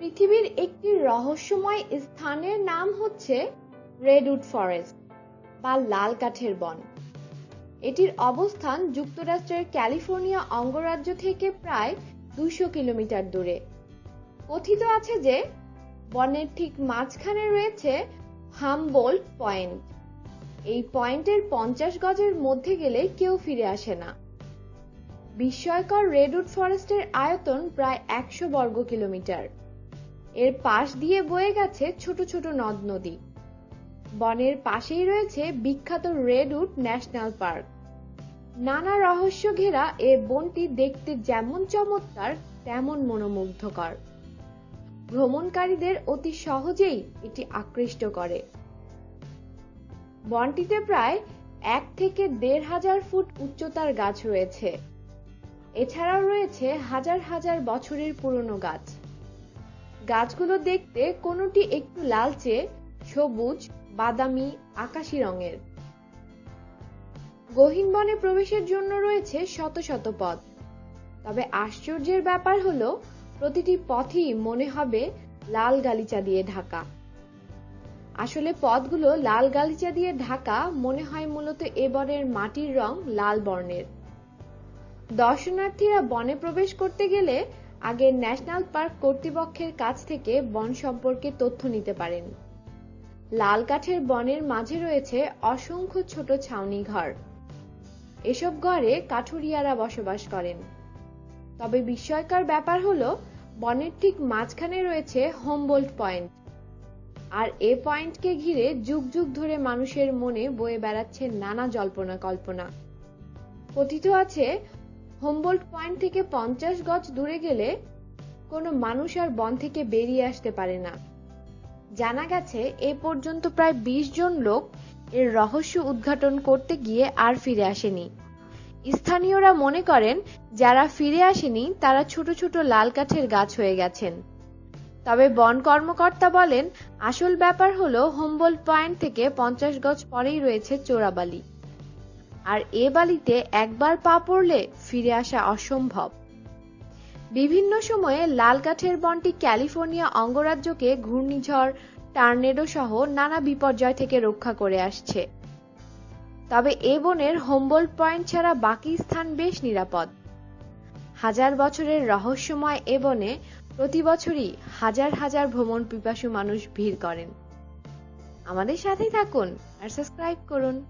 পৃথিবীর একটি রহস্যময় স্থানের নাম হচ্ছে রেডউড ফরেস্ট বা লাল কাঠের বন। এটির অবস্থান যুক্তরাষ্ট্রের ক্যালিফোর্নিয়া অঙ্গরাজ্য থেকে প্রায় দুইশো কিলোমিটার দূরে। কথিত আছে যে, বনের ঠিক মাঝখানে রয়েছে হামবোল্ট পয়েন্ট। এই পয়েন্টের পঞ্চাশ গজের মধ্যে গেলে কেউ ফিরে আসে না। বিস্ময়কর রেডউড ফরেস্টের আয়তন প্রায় একশো বর্গ কিলোমিটার। এর পাশ দিয়ে বয়ে গেছে ছোট ছোট নদ নদী। বনের পাশেই রয়েছে বিখ্যাত রেডউড ন্যাশনাল পার্ক। নানা রহস্য ঘেরা এ বনটি দেখতে যেমন চমৎকার, তেমন মনোমুগ্ধকর। ভ্রমণকারীদের অতি সহজেই এটি আকৃষ্ট করে। বনটিতে প্রায় এক থেকে দেড় হাজার ফুট উচ্চতার গাছ রয়েছে। এছাড়াও রয়েছে হাজার হাজার বছরের পুরনো গাছ। গাছগুলো দেখতে কোনোটি একটু লালচে, সবুজ, বাদামি, আকাশি রঙের। গহীন বনে প্রবেশের জন্য রয়েছে শত শত পথ। তবে আশ্চর্যের ব্যাপার হলো, প্রতিটি পথই মনে হবে লাল গালিচা দিয়ে ঢাকা। আসলে পথগুলো লাল গালিচা দিয়ে ঢাকা মনে হয় মূলত এ বনের মাটির রং লাল বর্ণের। দর্শনার্থীরা বনে প্রবেশ করতে গেলে আগে ন্যাশনাল পার্ক কর্তৃপক্ষের কাছ থেকে বন সম্পর্কে তথ্য নিতে পারেন। লাল কাঠের বনের মাঝে রয়েছে অসংখ্য ছোট ছাউনি ঘর। এসব ঘরে কাঠুরিয়ারা বসবাস করেন। তবে বিস্ময়কর ব্যাপার হলো, বনের ঠিক মাঝখানে রয়েছে হোমবোল্ট পয়েন্ট। আর এ পয়েন্টকে ঘিরে যুগ যুগ ধরে মানুষের মনে বয়ে বেড়াচ্ছে নানা জল্পনা কল্পনা। কথিত আছে হোমবোল্ট পয়েন্ট থেকে পঞ্চাশ গজ দূরে গেলে কোনো মানুষ আর বন থেকে বেরিয়ে আসতে পারে না। জানা গেছে, এ পর্যন্ত প্রায় ২০ জন লোক এর রহস্য উদ্ঘাটন করতে গিয়ে আর ফিরে আসেনি। স্থানীয়রা মনে করেন, যারা ফিরে আসেনি, তারা ছোট ছোট লাল কাঠের গাছ হয়ে গেছেন। তবে বন কর্মকর্তা বলেন, আসল ব্যাপার হলো হোমবোল্ট পয়েন্ট থেকে পঞ্চাশ গজ পরেই রয়েছে চোরাবালি। আর এ বালিতে একবার পা পড়লে ফিরে আসা অসম্ভব। বিভিন্ন সময়ে লাল কাঠের বনটি ক্যালিফোর্নিয়া অঙ্গরাজ্যকে ঘূর্ণিঝড়, টার্নেডো সহ নানা বিপর্যয় থেকে রক্ষা করে আসছে। তবে এ বনের হোমবোল্ট পয়েন্ট ছাড়া বাকি স্থান বেশ নিরাপদ। হাজার বছরের রহস্যময় এ বনে প্রতি বছরই হাজার হাজার ভ্রমণ পিপাসু মানুষ ভিড় করেন। আমাদের সাথেই থাকুন আর সাবস্ক্রাইব করুন।